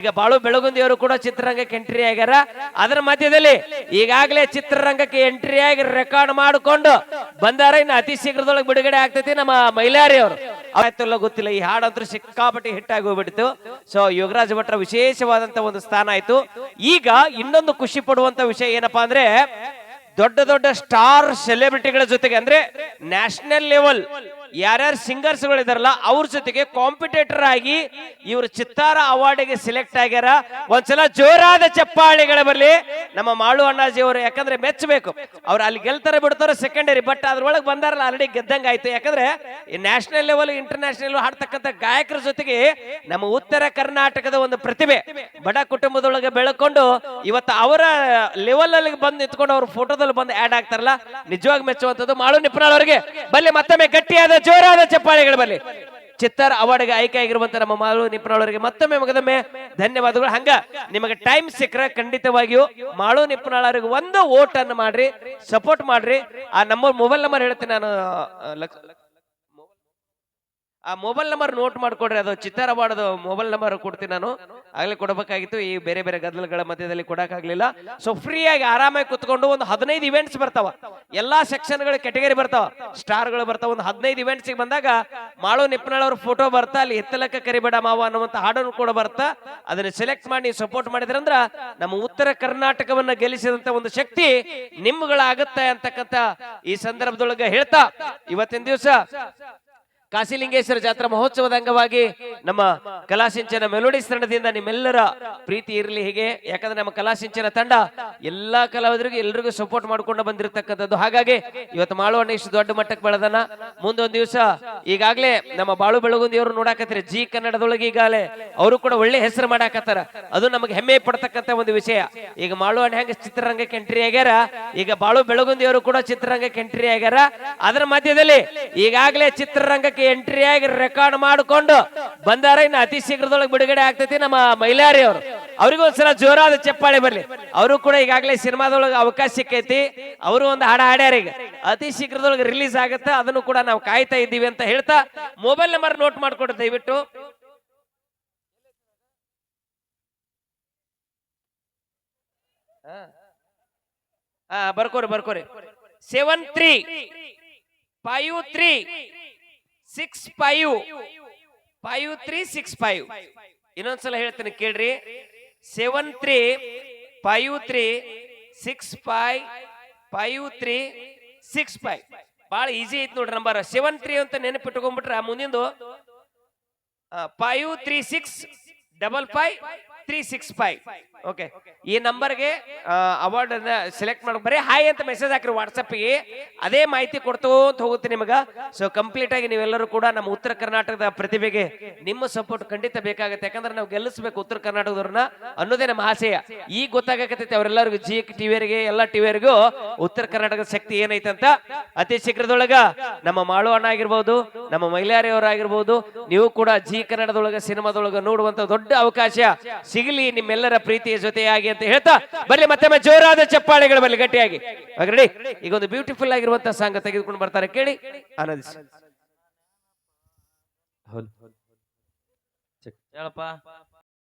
ಈಗ ಬಾಳು ಬೆಳಗುಂದಿಯವರು ಕೂಡ ಚಿತ್ರರಂಗಕ್ಕೆ ಎಂಟ್ರಿ ಆಗ್ಯಾರ. ಅದರ ಮಧ್ಯದಲ್ಲಿ ಈಗಾಗಲೇ ಚಿತ್ರರಂಗಕ್ಕೆ ಎಂಟ್ರಿ ಆಗಿ ರೆಕಾರ್ಡ್ ಮಾಡಿಕೊಂಡು ಬಂದಾರ. ಇನ್ನು ಅತಿ ಶೀಘ್ರದೊಳಗೆ ಬಿಡುಗಡೆ ಆಗ್ತೈತಿ ನಮ್ಮ ಮೈಲಾರಿ ಅವರು ಆಯ್ತಲ್ಲ ಗೊತ್ತಿಲ್ಲ, ಈ ಹಾಡಂತೂ ಸಿಕ್ಕಾಪಟ್ಟಿ ಹಿಟ್ ಆಗಿ ಹೋಗ್ಬಿಡ್ತು. ಸೊ ಯೋಗರಾಜ್ ಭಟ್ರ ವಿಶೇಷವಾದಂತ ಒಂದು ಸ್ಥಾನ ಆಯ್ತು. ಈಗ ಇನ್ನೊಂದು ಖುಷಿ ಪಡುವಂತ ವಿಷಯ ಏನಪ್ಪಾ ಅಂದ್ರೆ, ದೊಡ್ಡ ದೊಡ್ಡ ಸ್ಟಾರ್ ಸೆಲೆಬ್ರಿಟಿಗಳ ಜೊತೆಗೆ ಅಂದ್ರೆ ನ್ಯಾಷನಲ್ ಲೆವೆಲ್ ಯಾರ್ಯಾರು ಸಿಂಗರ್ಸ್ ಗಳಿದಾರಲ್ಲ ಅವ್ರ ಜೊತೆಗೆ ಕಾಂಪಿಟೇಟರ್ ಆಗಿ ಇವರು ಚಿತ್ತಾರ ಅವಾರ್ಡ್ಗೆ ಸೆಲೆಕ್ಟ್ ಆಗ್ಯಾರ. ಒಂದ್ಸಲ ಜೋರಾದ ಚಪ್ಪಾಳಿಗಳ ಬರಲಿ. ನಮ್ಮ ಮಾಳು ಅಣ್ಣಾಜಿ ಅವರು ಯಾಕಂದ್ರೆ ಮೆಚ್ಚಬೇಕು. ಅವ್ರು ಅಲ್ಲಿ ಗೆಲ್ತಾರೆ ಬಿಡ್ತಾರೋ ಸೆಕೆಂಡರಿ ಬಟ್ ಅದ್ರೊಳಗೆ ಬಂದಾರಲ್ಲ ಆಲ್ರೆಡಿ ಗೆದ್ದಂಗೆ ಆಯ್ತು. ಯಾಕಂದ್ರೆ ಈ ನ್ಯಾಷನಲ್ ಲೆವೆಲ್ ಇಂಟರ್ನ್ಯಾಷನಲ್ ಹಾಡ್ತಕ್ಕಂಥ ಗಾಯಕರ ಜೊತೆಗೆ ನಮ್ಮ ಉತ್ತರ ಕರ್ನಾಟಕದ ಒಂದು ಪ್ರತಿಭೆ ಬಡ ಕುಟುಂಬದೊಳಗೆ ಬೆಳಕೊಂಡು ಇವತ್ತು ಅವರ ಲೆವೆಲ್ ಅಲ್ಲಿ ಬಂದು ನಿಂತ್ಕೊಂಡು ಅವ್ರ ಫೋಟೋದಲ್ಲಿ ಬಂದು ಆಡ್ ಆಗ್ತಾರಲ್ಲ, ನಿಜವಾಗಿ ಮೆಚ್ಚುವಂಥದ್ದು ಮಾಳು ನಿಪ್ನಾಳ್ ಅವರಿಗೆ. ಬಲ್ಲಿ ಮತ್ತೊಮ್ಮೆ ಗಟ್ಟಿಯಾದ ಜೋರಾದ ಚಪ್ಪಾಳೆಗಳು ಬರಲಿ. ಚಿತ್ತಾರ್ ಅವಾರ್ಡ್ಗೆ ಆಯ್ಕೆ ಆಗಿರುವಂತ ನಮ್ಮ ಮಾಲು ನಿಪ್ನಾಳ್ ಅವರಿಗೆ ಮತ್ತೊಮ್ಮೆ ಮಗದೊಮ್ಮೆ ಧನ್ಯವಾದಗಳು. ಹಂಗ ನಿಮಗೆ ಟೈಮ್ ಸಿಕ್ಕರೆ ಖಂಡಿತವಾಗಿಯೂ ಮಾಳು ನಿಪ್ನಾಳ್ ಅವರಿಗೆ ಒಂದು ಓಟ್ ಅನ್ನು ಮಾಡ್ರಿ ಸಪೋರ್ಟ್ ಮಾಡ್ರಿ. ಆ ನಂಬರ್ ಮೊಬೈಲ್ ನಂಬರ್ ಹೇಳ್ತೀನಿ ನಾನು ಆ, ಮೊಬೈಲ್ ನಂಬರ್ ನೋಟ್ ಮಾಡ್ಕೊಡ್ರಿ ಅದು ಚಿತ್ತಾರ ಮಾಡೋದು ಮೊಬೈಲ್ ನಂಬರ್ ಕೊಡ್ತೀನಿ ನಾನು. ಆಗ್ಲೇ ಕೊಡಬೇಕಾಗಿತ್ತು ಈ ಬೇರೆ ಬೇರೆ ಗದ್ದಲಗಳ ಮಧ್ಯದಲ್ಲಿ ಕೊಡಕ್ಕಾಗ್ಲಿಲ್ಲ. ಸೊ ಫ್ರೀಯಾಗಿ ಆರಾಮಾಗಿ ಕುತ್ಕೊಂಡು ಒಂದು ಹದಿನೈದು ಇವೆಂಟ್ಸ್ ಬರ್ತಾವ. ಎಲ್ಲಾ ಸೆಕ್ಷನ್ಗಳ ಕೆಟಗರಿ ಬರ್ತಾವ. ಸ್ಟಾರ್ಗಳು ಬರ್ತಾವ. ಒಂದು ಹದಿನೈದು ಇವೆಂಟ್ಸ್ ಬಂದಾಗ ಮಾಳು ನಿಪ್ಪನಾಳ್ ಅವ್ರ ಫೋಟೋ ಬರ್ತಾ ಅಲ್ಲಿ ಎತ್ತಲಕ್ಕ ಕರಿಬೇಡ ಮಾವ ಅನ್ನುವಂತ ಹಾಡನ್ನು ಕೂಡ ಬರ್ತಾ ಅದನ್ನ ಸೆಲೆಕ್ಟ್ ಮಾಡಿ ಸಪೋರ್ಟ್ ಮಾಡಿದ್ರಂದ್ರ ನಮ್ಮ ಉತ್ತರ ಕರ್ನಾಟಕವನ್ನ ಗೆಲ್ಲಿಸಿದಂತ ಒಂದು ಶಕ್ತಿ ನಿಮ್ಗಳಾಗತ್ತೆ ಅಂತಕ್ಕಂತ ಈ ಸಂದರ್ಭದೊಳಗೆ ಹೇಳ್ತಾ ಇವತ್ತಿನ ದಿವಸ ಕಾಶಿಲಿಂಗೇಶ್ವರ ಜಾತ್ರಾ ಮಹೋತ್ಸವದ ಅಂಗವಾಗಿ ನಮ್ಮ ಕಲಾಸಿಂಚನ ಮೆಲೋಡಿ ತಂಡದಿಂದ ನಿಮ್ಮೆಲ್ಲರ ಪ್ರೀತಿ ಇರಲಿ ಹೀಗೆ. ಯಾಕಂದ್ರೆ ನಮ್ಮ ಕಲಾಸಿಂಚನ ತಂಡ ಎಲ್ಲಾ ಕಲಾವಿದರಿಗೂ ಎಲ್ರಿಗೂ ಸಪೋರ್ಟ್ ಮಾಡ್ಕೊಂಡು ಬಂದಿರತಕ್ಕಂಥದ್ದು. ಹಾಗಾಗಿ ಇವತ್ತು ಮಾಳುವಣ್ಣ ಇಷ್ಟು ದೊಡ್ಡ ಮಟ್ಟಕ್ಕೆ ಬೆಳೆದನ. ಮುಂದೊಂದು ದಿವಸ ಈಗಾಗಲೇ ನಮ್ಮ ಬಾಳು ಬೆಳಗುಂದಿ ಅವರು ನೋಡಾಕತ್ತಾರೆ. ಜಿ ಕನ್ನಡದೊಳಗೆ ಈಗಾಗಲೇ ಅವರು ಕೂಡ ಒಳ್ಳೆ ಹೆಸರು ಮಾಡಾಕತ್ತಾರ. ಅದು ನಮಗೆ ಹೆಮ್ಮೆ ಪಡ್ತಕ್ಕಂಥ ಒಂದು ವಿಷಯ. ಈಗ ಮಾಳುವಣ್ಣ ಹೆಂಗ ಚಿತ್ರರಂಗಕ್ಕೆ ಎಂಟ್ರಿ ಆಗ್ಯಾರ? ಈಗ ಬಾಳು ಬೆಳಗುಂದಿಯವರು ಕೂಡ ಚಿತ್ರರಂಗಕ್ಕೆ ಎಂಟ್ರಿ ಆಗ್ಯಾರ. ಅದರ ಮಧ್ಯದಲ್ಲಿ ಈಗಾಗಲೇ ಚಿತ್ರರಂಗಕ್ಕೆ ಎಂಟ್ರಿ ಆಗಿ ರೆಕಾರ್ಡ್ ಮಾಡಿಕೊಂಡು ಬಂದಾರ, ಇನ್ನು ಅತಿ ಶೀಘ್ರದೊಳಗೆ ಬಿಡುಗಡೆ ಆಗ್ತೈತಿ ನಮ್ಮ ಮೈಲಾರಿ ಅವರು. ಅವ್ರಿಗೂ ಒಂದ್ಸಲ ಜೋರಾದ ಚಪ್ಪಾಳೆ ಬರ್ಲಿ. ಅವರು ಕೂಡ ಈಗಾಗಲೇ ಸಿನಿಮಾದೊಳಗೆ ಅವಕಾಶ ಸಿಕ್ಕೈತಿ. ಅವರು ಒಂದು ಹಾಡ ಹಾಡ್ಯಾರ ಈಗ. ಅತಿ ಶೀಘ್ರದೊಳಗೆ ರಿಲೀಸ್ ಆಗುತ್ತೆ, ಅದನ್ನು ಕೂಡ ನಾವು ಕಾಯ್ತಾ ಇದ್ದೀವಿ ಅಂತ ಹೇಳ್ತಾ ಮೊಬೈಲ್ ನಂಬರ್ ನೋಟ್ ಮಾಡ್ಕೊಡ್ರಿ ದಯವಿಟ್ಟು. ಬರ್ಕೋರಿ ಬರ್ಕೋರಿ. Seven three five three six five five three six five ಇನ್ನೊಂದ್ಸಲ ಹೇಳ್ತೇನೆ, ಕೇಳ್ರಿ. Seven three five three six five five three six five ಭಾಳ ಈಸಿ ಐತೆ ನೋಡ್ರಿ ನಂಬರ್ ಸೆವೆನ್ ತ್ರೀ ಅಂತ ನೆನಪಿಟ್ಕೊಂಡ್ಬಿಟ್ರೆ ಮುಂದಿಂದು five three six double five three six five okay ಈ ನಂಬರ್ಗೆ ಅವಾರ್ಡ್ ಸೆಲೆಕ್ಟ್ ಮಾಡಿ ಬರೀ ಹಾಯ್ ಅಂತ ಮೆಸೇಜ್ ಹಾಕ್ರಿ ವಾಟ್ಸಪ್ಗೆ ಅದೇ ಮಾಹಿತಿ ಕೊಡ್ತೋ ಅಂತ ಹೋಗುತ್ತೆ ನಿಮಗ. ಸೊ ಕಂಪ್ಲೀಟ್ ಆಗಿ ನೀವೆಲ್ಲರೂ ಕೂಡ ನಮ್ಮ ಉತ್ತರ ಕರ್ನಾಟಕದ ಪ್ರತಿಭೆಗೆ ನಿಮ್ಮ ಸಪೋರ್ಟ್ ಖಂಡಿತ ಬೇಕಾಗುತ್ತೆ. ಯಾಕಂದ್ರೆ ನಾವು ಗೆಲ್ಲಿಸ್ಬೇಕು ಉತ್ತರ ಕರ್ನಾಟಕದವ್ರನ್ನ ಅನ್ನೋದೇ ನಮ್ಮ ಆಸೆಯ ಈಗ ಗೊತ್ತಾಗತ್ತೈತೆ ಅವರೆಲ್ಲರಿಗೂ ಜಿ ಟಿವಿಯರಿಗೆ ಎಲ್ಲ ಟಿವಿಯರಿಗೂ ಉತ್ತರ ಕರ್ನಾಟಕದ ಶಕ್ತಿ ಏನೈತೆ ಅಂತ. ಅತಿ ಶೀಘ್ರದೊಳಗ ನಮ್ಮ ಮಾಳು ಅಣ್ಣ ಆಗಿರ್ಬೋದು ನಮ್ಮ ಮೈಲಾರಿ ಅವರಾಗಿರ್ಬೋದು ನೀವು ಕೂಡ ಜಿ ಕನ್ನಡದೊಳಗ ಸಿನಿಮಾದೊಳಗ ನೋಡುವಂತ ದೊಡ್ಡ ಅವಕಾಶ ಸಿಗಲಿ ನಿಮ್ಮೆಲ್ಲರ ಪ್ರೀತಿಯ ಜೊತೆಯಾಗಿ ಅಂತ ಹೇಳ್ತಾ ಬರ್ಲಿ ಮತ್ತೆ ಜೋರಾದ ಚಪ್ಪಾಳೆಗಳು ಬರ್ಲಿ ಗಟ್ಟಿಯಾಗಿ. ರೆಡಿ ಈಗ ಒಂದು ಬ್ಯೂಟಿಫುಲ್ ಆಗಿರುವಂತಹ ಸಾಂಗ ತೆಗೆದುಕೊಂಡು ಬರ್ತಾರೆ. ಕೇಳಿ. ಆನಂದಿಸಿ ಹೇಳಪ್ಪ.